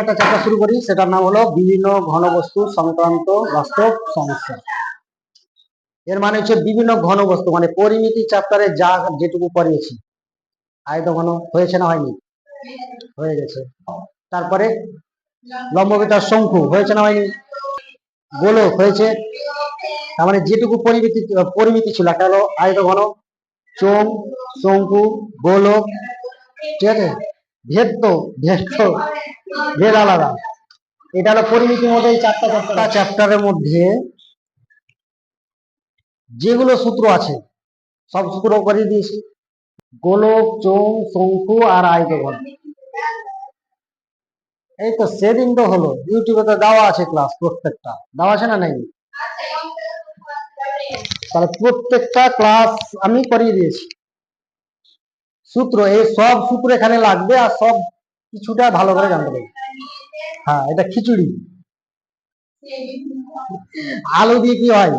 একটা চ্যাপ্টার শুরু করি, সেটার নাম হলো বিভিন্ন ঘনবস্তু সংক্রান্ত বাস্তব সমস্যা। এর মানে হচ্ছে বিভিন্ন ঘনবস্তু মানে পরিমিতি চ্যাপ্টারে যা যেটুকু পড়িয়েছি আয়ত ঘন, হয়েছে না হয়নি? হয়ে গেছে। তারপরে লম্ববিতার শঙ্কু, হয়েছে না হয়নি? গোলক, হয়েছে। তার মানে যেটুকু পরিমিতি পরিমিতি ছিল, একটা হলো আয়ত ঘন চোং শঙ্কু, গোলক, ঠিক আছে? ভেদ তো ভেদ তো ভেদ আলাদা। এটা হলো পরিমিতির মধ্যে এই চারটা চারটা চ্যাপ্টারের মধ্যে যেগুলো সূত্র আছে সব সূত্র করে দিয়েছি গোলক চোং শঙ্কু আর আয়তঘন। এই তো সেদিন তো হলো। ইউটিউবে তো দেওয়া আছে ক্লাস প্রত্যেকটা। দেওয়া আছে না নাই? তাহলে প্রত্যেকটা ক্লাস আমি করিয়ে দিয়েছি। সূত্র, এই সব সূত্র এখানে লাগবে আর সব কিছুটা ভালো করে জানতে হবে হ্যাঁ এটা খিচুড়ি। আলু দিয়ে কি হয়?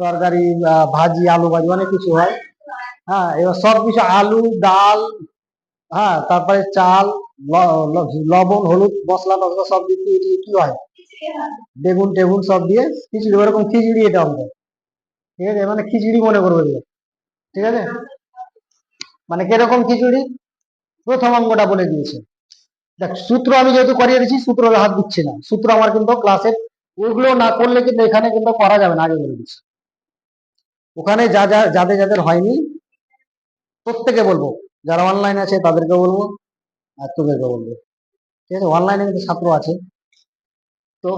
তরকারি ভাজি, আলু ভাজি, অনেক কিছু হয়। হ্যাঁ এবার সব কিছু আলু, ডাল হ্যাঁ তারপরে চাল লবণ, হলুদ, মশলা, টসলা সব দিয়ে কি হয়? বেগুন, টেগুন সব দিয়ে খিচুড়ি ওরকম খিচুড়ি এটা আমাদের ঠিক আছে? মানে খিচুড়ি মনে করবে। ঠিক আছে? মানে কীরকম খিচুড়ি? প্রথম অঙ্গটা বলে দিয়েছে। দেখ, সূত্র আমি যেহেতু করিয়ে দিচ্ছি সূত্র হাত দিচ্ছি না। সূত্র আমার কিন্তু ক্লাসে ওইগুলো না করলে কিন্তু এখানে কিন্তু করা যাবে না, আগে বলে দিচ্ছি ওখানে যা যা, যাদের যাদের হয়নি, প্রত্যেকে বলব। যারা অনলাইন আছে, তাদেরকে বলব, আর তোদেরকে বলব। ঠিক আছে? অনলাইনে কিন্তু ছাত্র আছে। তো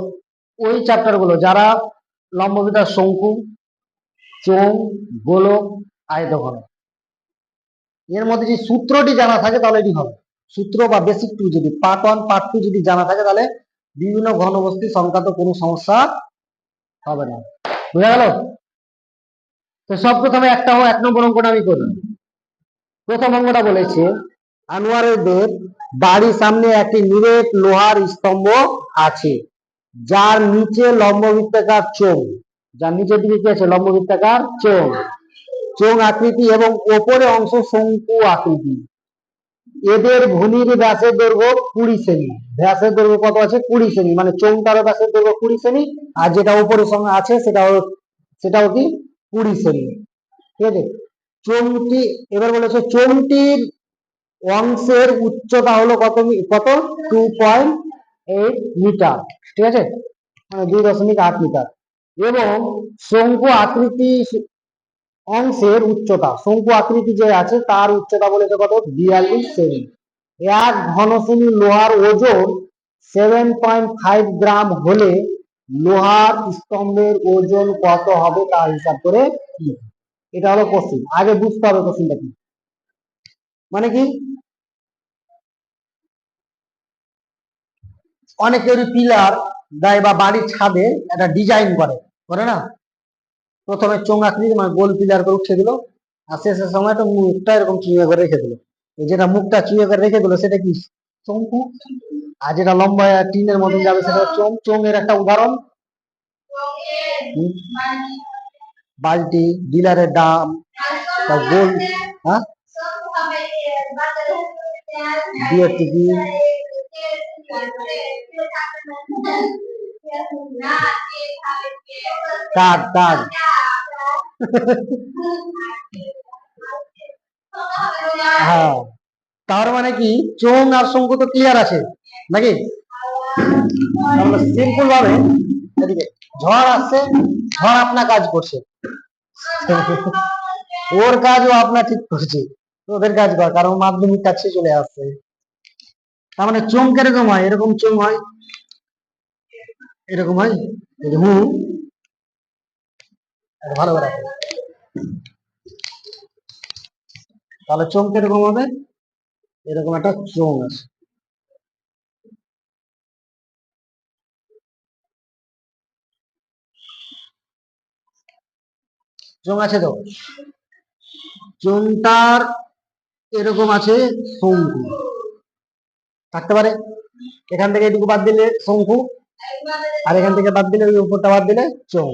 ওই চ্যাপ্টারগুলো, যারা লম্ববিতার শঙ্কু চোং গোলক, আয়তঘন। এর মধ্যে যে সূত্রটি জানা থাকে তাহলে এটি হবে। সূত্র বা বেসিক টু যদি পার্ট ওয়ান পার্ট টু যদি জানা থাকে তাহলে বিভিন্ন ঘনবস্তু সংক্রান্ত কোনো সমস্যা হবে না। বুঝা গেল? তো সব প্রথমে একটা এক নম্বর অঙ্কটা আমি করি প্রথম অঙ্কটা বলেছে, আনোয়ারের দেব বাড়ির সামনে একটি নিরেট লোহার স্তম্ভ আছে, যার নিচে লম্ববৃত্তাকার চোং যার নিচের দিকে কি আছে? লম্ববৃত্তাকার চোং চোং আকৃতি এবং ওপরে অংশ শঙ্কু আকৃতি। এদের ভূমির ব্যাসের দৈর্ঘ্য কুড়ি সেমি ব্যাসের দৈর্ঘ্য কত আছে? কুড়ি সেমি মানে চোংটার ব্যাসের দৈর্ঘ্য কুড়ি সেমি আর যেটা উপরের সঙ্গে আছে সেটাও সেটাও কি? কুড়ি সেমি ঠিক আছে? চোংটি এবার বলেছে চোংটির অংশের উচ্চতা হলো কত কত? টু পয়েন্ট এইট মিটার ঠিক আছে? মানে দুই দশমিক আট মিটার এবং শঙ্কু আকৃতি অংশের উচ্চতা, শঙ্কু আকৃতি যে আছে তার উচ্চতা বলেছে কত? বিয়াল্লিশ সেমি। এক ঘন সেমি লোহার ওজন সেভেন পয়েন্ট ফাইভ গ্রাম হলে লোহার স্তম্ভের ওজন কত হবে তার হিসাব করে। এটা হলো কোশ্চিন আগে বুঝতে হবে কোশ্চিনটা কি? মানে কি? অনেকের পিলার দেয় বা বাড়ির ছাদে একটা ডিজাইন করে করে না? প্রথমে চোঙ আকৃতি মানে গোল পিলার করে উঠে দিল, আর শেষের সময় তো মুখটা এরকম চুঁয়ে করে রেখে দিল। যেটা মুখটা চুঁয়ে করে রেখে দিল, সেটা কি চোংকু আর যেটা লম্বা টিনের মতন যাবে, সেটা চোং চোং এর একটা উদাহরণ। বালতি, ডিলারের দাম গোল হ্যাঁ? কার্ড কার্ড হ্যাঁ। তার মানে কি? চোং আর শঙ্কু তো ক্লিয়ার আছে, নাকি? সিম্পল ভাবে এদিকে, ঝড় আসছে, ঝড় আপনার কাজ করছে। ওর কাজও আপনার ঠিক করছে। ওদের কাজ কর, কারণ মাধ্যমিক কাছে চলে আসছে। তার মানে চোং কীরকম হয়? এরকম চোং হয়? এরকম হয়? এটা ভালো করে তাহলে চোং কীরকম হবে? এরকম একটা চোং আছে। চোং আছে তো? চোংটার এরকম আছে শঙ্কু থাকতে পারে। এখান থেকে এটুকু বাদ দিলে শঙ্কু, আর এখান থেকে বাদ দিলে ওই উপরটা বাদ দিলে চৌ।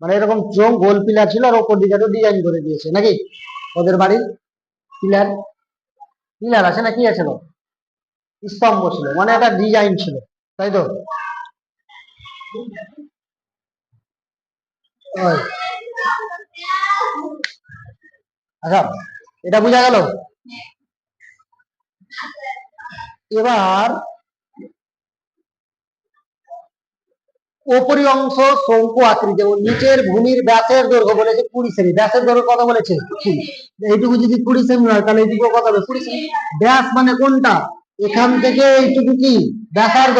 মানে এরকম চোং গোল পিলার ছিল আর ওপর দিকে ডিজাইন করে দিয়েছে নাকি? ওদের বাড়ির পিলার পিলার আছে না কি আছে স্তম্ভ ছিল মানে একটা ডিজাইন ছিল, তাই তো। আচ্ছা এটা বোঝা গেল? এবার ওপরি অংশ শঙ্কু আকৃতি এবং নিচের ভূমির ব্যাসের দৈর্ঘ্য বলেছে কুড়ি সেমি। ব্যাসের দৈর্ঘ্য কত বলেছে। এইটুকু যদি কুড়ি সেমি হয়, তাহলে এইটুকু কত হবে? কুড়ি সেমি। ব্যাস মানে কোনটা? এখান থেকে এইটুকু কি? ব্যাসার্ধ।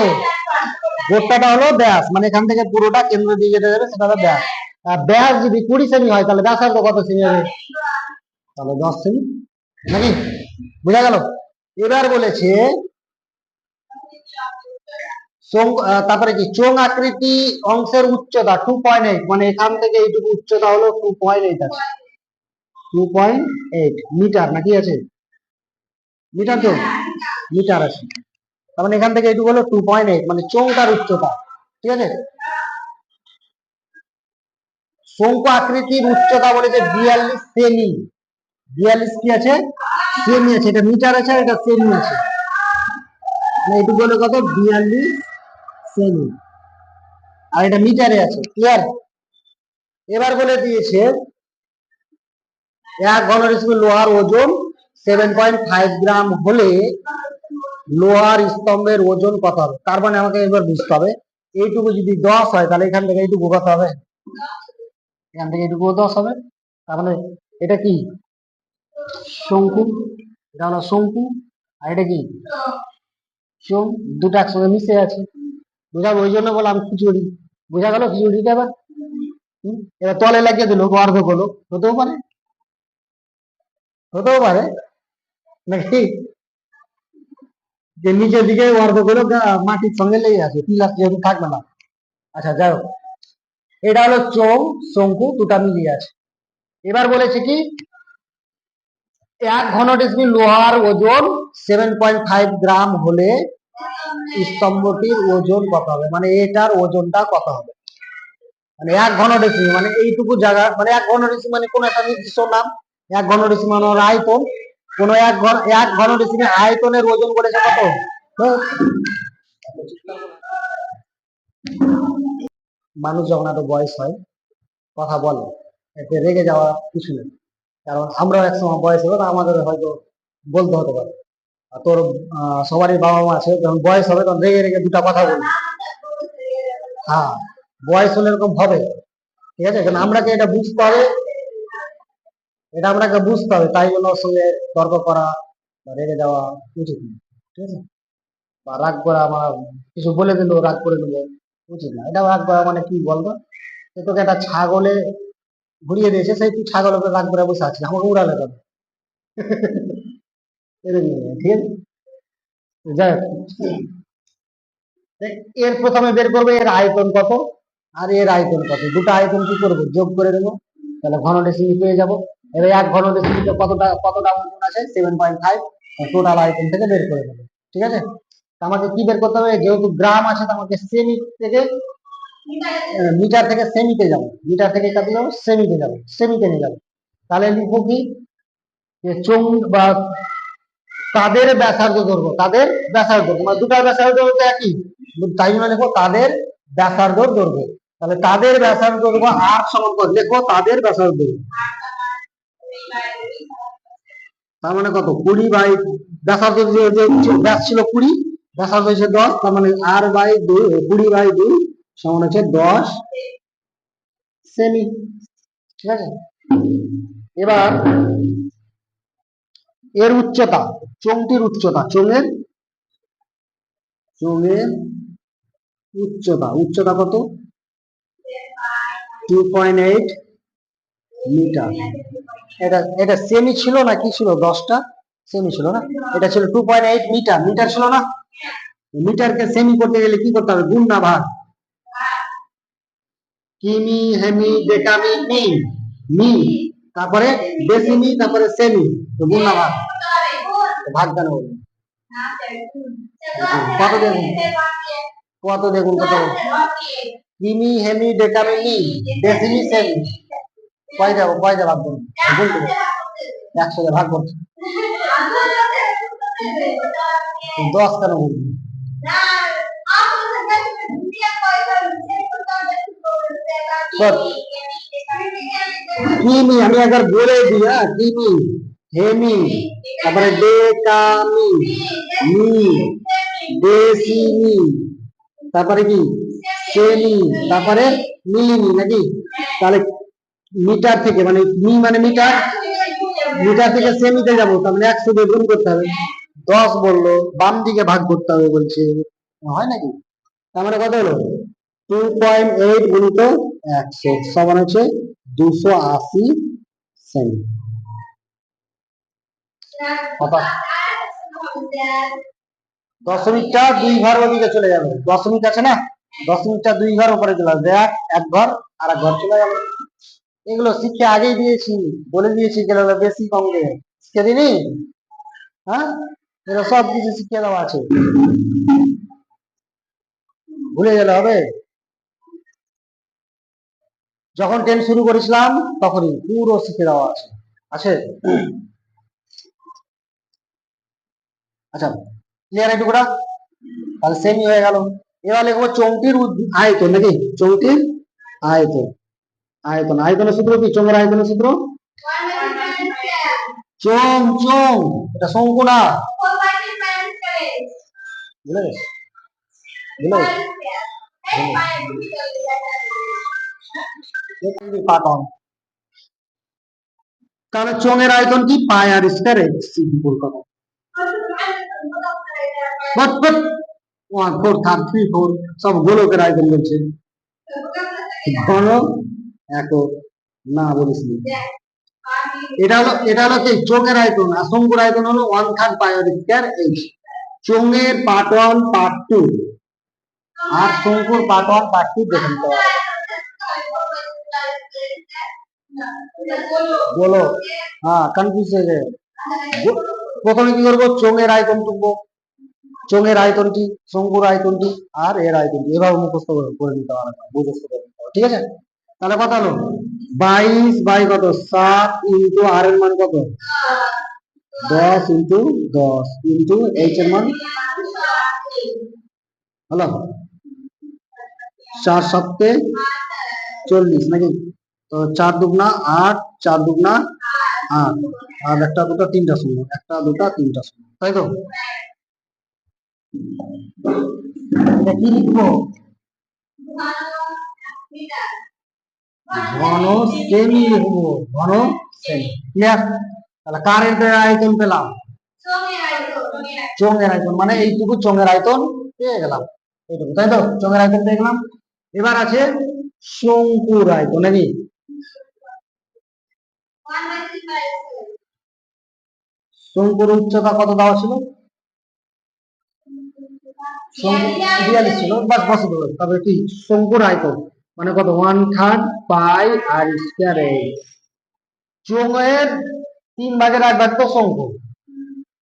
গোটাটা হলো ব্যাস। মানে এখান থেকে পুরোটা কেন্দ্র দিয়ে যেতে যাবে, সেটা হলো ব্যাস। আর ব্যাস যদি কুড়ি সেমি হয়, তাহলে ব্যাসার্ধ কত সেমি হবে? তাহলে দশ সেমি। নাকি? বোঝা গেল? এবার বলেছে তারপরে কি? চোং আকৃতি অংশের উচ্চতা টু পয়েন্ট এইট মানে এখান থেকে এইটুকু উচ্চতা হলো টু পয়েন্ট এইট আছে। টু পয়েন্ট এইট মিটার নাকি আছে? মিটার তো? মিটার আছে। তার মানে এখান থেকে এইটুকু হলো টু পয়েন্ট এইট মানে চৌকার উচ্চতা। ঠিক আছে? শঙ্কু আকৃতির উচ্চতা বলেছে বিয়াল্লিশ সেমি। বিয়াল্লিশ কি আছে? সেমি আছে। এটা মিটার আছে আর এটা সেমি আছে। মানে এইটুকু হলো কত? বিয়াল্লিশ সেমি আর এটা মিটারে আছে ক্লিয়ার এবার বলে দিয়েছে, এক ঘনরেশমি লোহার ওজন সেভেন পয়েন্ট ফাইভ গ্রাম হলে লোহার স্তম্ভের ওজন কত হবে? তার মানে আমাকে এবার বুঝতে হবে। এইটুকু যদি দশ হয়, তাহলে এখান থেকে এইটুকু কত হবে? এখান থেকে এইটুকু দশ হবে। তার মানে এটা কি? শঙ্কু। এটা হলো শঙ্কু। আর এটা কি? চোখ দুটো একসঙ্গে মিশে আছে। বুঝাবো, ওই জন্য বললাম খিচুড়ি। বোঝা গেল খিচুড়িটা এবার? এবার তলে লাগিয়ে দিল অর্ধ হলো। হতেও পারে। হতেও পারে। নাকি? যে নিচের দিকে অর্ধগুলো মাটির সঙ্গে লেগে আছে, পিলার যেহেতু থাকবে না। আচ্ছা যাই হোক। এটা হলো চৌ, শঙ্কু, দুটা মিলিয়ে আছে। এবার বলেছে কি? এক ঘন ডিসমিল লোহার ওজন সেভেন পয়েন্ট ফাইভ গ্রাম হলে স্তম্ভটির ওজন কত হবে? মানে এটার ওজনটা কত হবে? মানে এক ঘন ডেসিমি মানে এইটুকু জায়গা মানে এক ঘন ডেসিমি মানে কোন একটা নির্দিষ্ট নাম, এক ঘন ডেসিমি মানে আয়তন। কোন এক ঘন এক ঘন ডেসিমি আয়তনের ওজন বলেছে কত। মানুষ যখন এত বয়স হয়, কথা বলে, এতে রেগে যাওয়া কিছু নেই। কারণ আমরাও এক সময় বয়স হলো আমাদের হয়তো বলতে হতে পারে। তোর সবারই বাবা মা আছে, যখন বয়স হবে তখন রেগে রেগে দুটা কথা বলবে। হ্যাঁ বয়স হলে এরকম হবে, ঠিক আছে? কারণ আমরাকে এটা বুঝতে হবে, এটা আমরাকে বুঝতে হবে, তাই জন্য ওর সঙ্গে তর্ক করা বা রেগে যাওয়া উচিত না, ঠিক আছে? বা রাগ করা আমার কিছু বলে দিল, রাগ করে দিল, উচিত না। এটা রাগ করা মানে কি বলতো? তোকে একটা ছাগলে ঘুরিয়ে দিয়েছে, সেই তুই ছাগলের রাগ করে বসে আছিস, আমাকে উড়ালে এরকম ঠিক? আছে এর প্রথমে বের করবে, এর আয়তন কত? আর এর আয়তন কত? দুটো আয়তন কি করব? যোগ করে দেবো। তাহলে ঘন ডেসিমি পেয়ে যাব। এবার এক ঘন ডেসিমিতে কতটা কতটা ওজন আছে? সেভেন পয়েন্ট ফাইভ টোটাল আয়তন থেকে বের করে দেবো। ঠিক আছে? আমাকে কি বের করতে হবে? যেহেতু গ্রাম আছে আমাকে সেমি থেকে মিটার থেকে সেমিতে যাব। মিটার থেকে কাটে যাব? সেমিতে যাব। সেমিতে নিয়ে যাব। তাহলে লিখব কি? যে বা তাদের ব্যাসার্ধ দৈর্ঘ্য তাদের ব্যাসার্ধ মানে দুটার ব্যাসার্ধ তো একই, তাই জন্য লিখব তাদের ব্যাসার্ধ দৈর্ঘ্য তাহলে তাদের ব্যাসার্ধ দৈর্ঘ্য আর সমান লিখব তাদের ব্যাসার্ধ দৈর্ঘ্য তার মানে কত? কুড়ি বাই, ব্যাসার্ধ ব্যাস ছিল কুড়ি, ব্যাসার্ধ হচ্ছে দশ, তার মানে আর বাই দুই কুড়ি বাই দুই সমান হচ্ছে দশ। সেমি, ঠিক আছে? এবার এর উচ্চতা, চোঙটির উচ্চতা, চোঙের চোঙের উচ্চতা উচ্চতা কত? টু পয়েন্ট এইট মিটার এটা এটা সেমি ছিল না, কি ছিল? দশটা সেমি ছিল না? এটা ছিল two point eight metre metre ছিল না? মিটারকে সেমি করতে গেলে কি করতে হবে? গুণ না ভাগ কিমি, হেমি, ডেকামি মি মি তারপরে ডেসিমি তারপরে সেমি তো গুণ না ভাগ তো ভাগ কেন বলব কত দেখুন? কত দেখুন, কত হেমি ডেসিমি, সেমি। কয় যাব কয় যা ভাগ একশো ভাগ দশ কেন বলবি কিমি, আমি দিই হ্যাঁ কিমি। হেমি, তারপরে বেকামি মি, বেসিমি, তারপরে কি? সেমি, তারপরে মিলিমি, নাকি? তাহলে মিটার থেকে মানে মি মানে মিটার? মিটার থেকে সেমিতে যাব, তার মানে একশো দিয়ে গুণ করতে হবে। দশ বলল, বাম দিকে ভাগ করতে হবে বলছে। হয় নাকি? তার মানে কত হলো? টু পয়েন্ট এইট গুণিত একশো, সমান হচ্ছে দুশো আশি সেমি। দশমিকটা দুই ঘর ওদিকে চলে যাবে। দশমিক আছে না? দশমিকটা দুই ঘর উপরে চলে আসবে এক এক ঘর আর এক ঘর চলে যাবে। এগুলো শিক্ষা আগেই দিয়েছি, বলে দিয়েছি যে বেশি কম শিখে দিনি হ্যাঁ? এগুলো সব কিছু শিখিয়ে দেওয়া আছে। ভুলে গেলে হবে। যখন টেন শুরু করেছিলাম, তখনই পুরো শিখে দেওয়া আছে। আছে? আচ্ছা ক্লিয়ার এটুকুটা তাহলে সেমি হয়ে গেল। এবার লিখব চৌকির আয়তন, নাকি? চৌকির আয়তন। আয়তন, আয়তনের সূত্র কি? চোঙের আয়তনের সূত্র? চোং চোং এটা শঙ্কু না বুঝলে? বুঝলে তাহলে চোঙের আয়তন কি? Pi r square x but one four third three four সব গোলকের আয়তন বলছে ঘন একক না বলিস এটা হলো এটা হলো কি চোঙের আয়তন। আর শঙ্কুর আয়তন হলো one third pi r h চোঙের পার্ট ওয়ান, পার্ট টু। আর শঙ্কুর পার্ট ওয়ান, পার্ট টু দেখে নিতে হবে বলো। হ্যাঁ কনফিউজ হয়ে যায় প্রথমে কি করব? চোঙের আয়তন টুকবো চোঙের আয়তনটি, শঙ্কুর আয়তনটি আর এর আয়তনটি। এভাবে মুখস্থ করে নিতে হবে মুখস্থ করে নিতে হবে, ঠিক আছে? তাহলে কত হলো, বাইশ বাই কত? সাত ইন্টু আর এর মান কত? দশ ইন্টু দশ ইন্টু এইচ এর মান। হলো? চার সপ্তে চল্লিশ, নাকি? তো চার দুগুনা আট, চার দুগুনা আট। আর একটা দুটা তিনটা শূন্য, একটা দুটা তিনটা শূন্য, তাই তো? কি আয়তন মানে এইটুকু আয়তন পেয়ে গেলাম। এইটুকু, তাই তো? চোঙের আয়তন পেয়ে গেলাম। এবার আছে শঙ্কুর আয়তন, নাকি? শঙ্কুর উচ্চতা কত দেওয়া ছিল? বিয়াল্লিশ ছিল বসে দেবো তবে কি? শঙ্কুর আয়তন মানে কত? One third pi r square চোঙের তিন ভাগের এক ভাগ তো শঙ্কু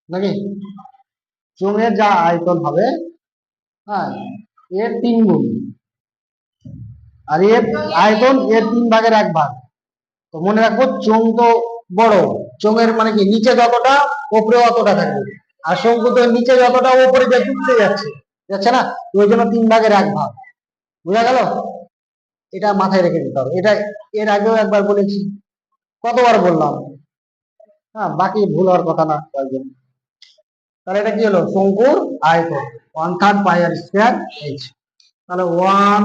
নাকি? চোঙের যা আয়তন হবে হ্যাঁ এর তিন গুণ। আর এর আয়তন এর তিন ভাগের এক ভাগ। তো মনে রাখব, চোঙ তো বড়। চোঙের মানে কি? নিচে যতটা ওপরে অতটা থাকবে। আর শঙ্কু তো নিচে যতটা উপরে যা ডুবতে যাচ্ছে যাচ্ছে না? ওই জন্য তিন ভাগের এক ভাগ। বোঝা গেল? এটা মাথায় রেখে দিতে হবে। এটা এর আগেও একবার বলেছি। কতবার বললাম? হ্যাঁ বাকি ভুল হওয়ার কথা না, কয়েকজন। তাহলে এটা কি হলো? শঙ্কুর আয়তন। One third pi r square h তাহলে ওয়ান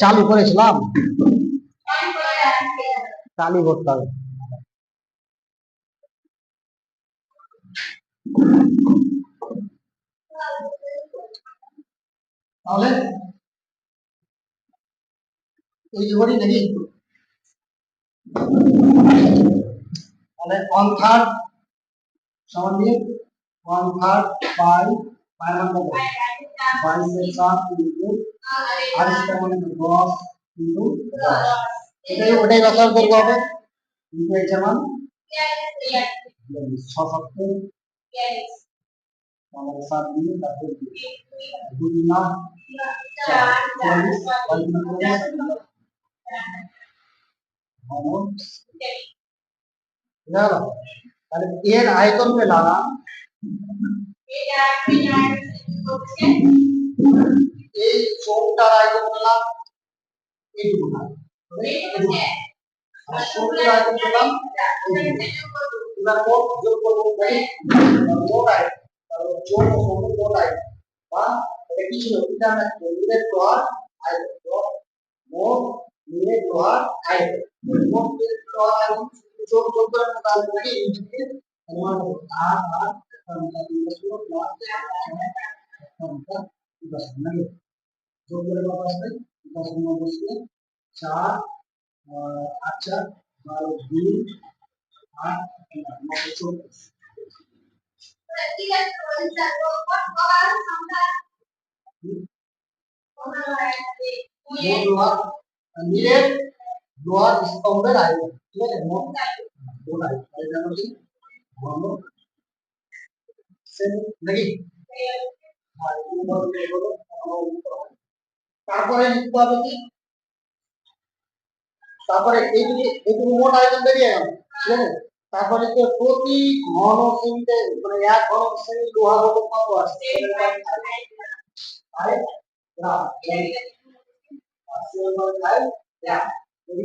চালু করেছিলাম। চালু করতে হবে। তাহলে এই যে নাকি তাহলে ওয়ান থার্ড সমান দিয়ে ওয়ান থার্ড পাই পাই মান কত বাইশের সাত ইন্টু আর সেটা মানে দশ ইন্টু এটাই ওটাই ব্যবহার করব হবে ইন্টু এর মান। ছ সপ্তাহ আমাদের সাত দিয়ে তারপর দুই না চল্লিশ বাই তিন চল্লিশ ঘন বুঝা গেল তাহলে এর আয়তন পেলাম এই চোখটার আয়তন পেলাম এইটুকু না আর চোখটার আয়তন পেলাম এবার মোট যোগ করব তাই? মোট আয়তন তাহলে যোগ মোট আয়তন বা, এটা কি ছিল? এটা না মিলেট লোহার আয়তন তো মোট মিলেট লোহার আয়তন মোট মিলেট লোহার আয়তন যোগ যোগ করে তাহলে নাকি ইঞ্জিনকে অনুমান করব আর আর যোগ চার আট, চার, বারো, দুই লোহার মিলেট স্তম্ভের আয়তন ঠিক আছে। তারপরে লিখতে হবে কি তারপরে এইটুকু এইটুকু মোট আয়তন বেরিয়ে গেল, ঠিক আছে? তারপরে তো প্রতি ঘন সেমিতে মানে এক ঘন সেমি লোহা কত আছে? যদি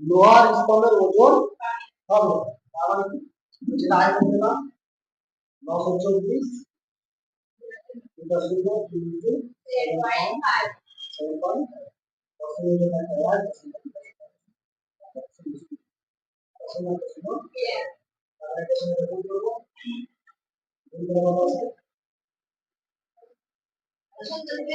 লোহার স্তম্ভের ওজন হবে তার মানে কি? যেটা আয়তন পেলাম নশো চব্বিশ এটা শূন্য কিন্তু সেভেন পয়েন্ট সেভেন পয়েন্ট দশ মিনিটের একটা হয় দশ মিনিটের দশ মিনিটের শূন্য তাহলে এটা সঙ্গে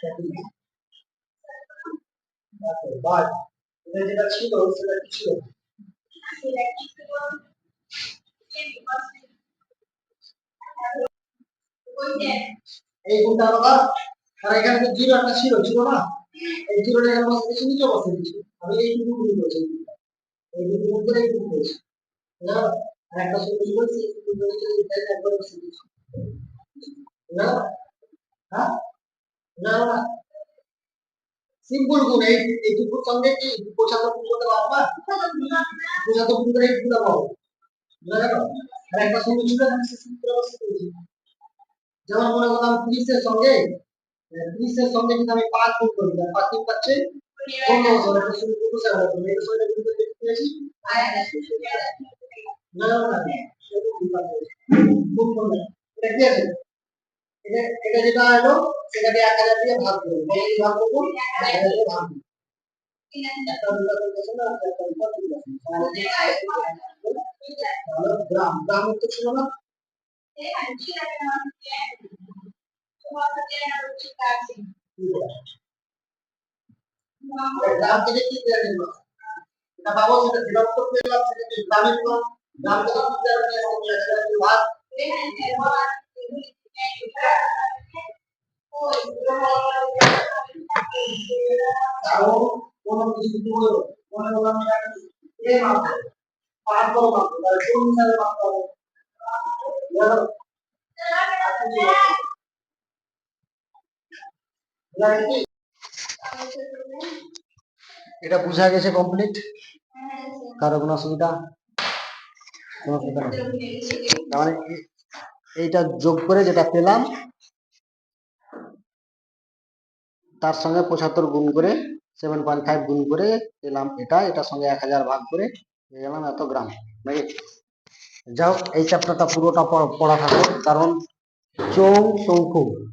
কি? আচ্ছা, এটা ছিল কি এই গুণটা আলাদা এখানে জিরো একটা ছিল ছিল না এই জিরোটা এখানে বসে দিয়েছি নিচে বসে দিয়েছি আমি এই দুটো করেছি এই দুটো এই গুণ করেছি আর একটা ছিল শূন্য করেছি একবার বসে দিয়েছি হ্যাঁ না না। সিম্পল গুণ এই এই দুটোর সঙ্গে কি? পঁচাত্তর গুণ করতে পারব না পঁচাত্তর গুণ করে এই দুটো পাবো বুঝা গেল? আর একটা শূন্য ছিল আমি সেই শূন্য করে বসে দিয়েছি যেমন মনে করলাম ত্রিশের সঙ্গে আহ, ত্রিশের সঙ্গে যদি আমি পাঁচ গুণ করি। তাহলে পাঁচ তিন পাচ্ছে পনেরো বছর। একটা শুরু করব স্যার এটা সঙ্গে গুণ করে দিয়েছি না? না এটা যেটা হলো সেটাকে এক হাজার দিয়ে ভাগ করব দিয়ে ভাগ করব এক হাজার দিয়ে ভাগ করব তাহলে গ্রাম গ্রাম তো ছিল না? গ্রাম থেকে কি দেওয়া এটা পাবো সেটা পেলাম সেটা কি গ্রামের গ্রাম থেকে কি দেওয়া ভাগ। কারণ কোনো কিছু যদি হলো মনে করলাম এটা কি এ মাপে পাঁচ বড় মাপে তাহলে কোন হিসাবে মাপতে হবে বুঝা গেল? বুঝা গেছে কি? এটা বুঝা গেছে কমপ্লিট কারও কোনো অসুবিধা কোনো অসুবিধা নেই তার মানে এ- এইটা যোগ করে যেটা পেলাম, তার সঙ্গে পঁচাত্তর গুণ করে সেভেন পয়েন্ট ফাইভ গুণ করে পেলাম এটা, এটার সঙ্গে এক হাজার ভাগ করে পেয়ে গেলাম এত গ্রাম। নাকি? যাও এই চ্যাপ্টারটা পুরোটা পড়- থাকো কারণ চৌ শঙ্কু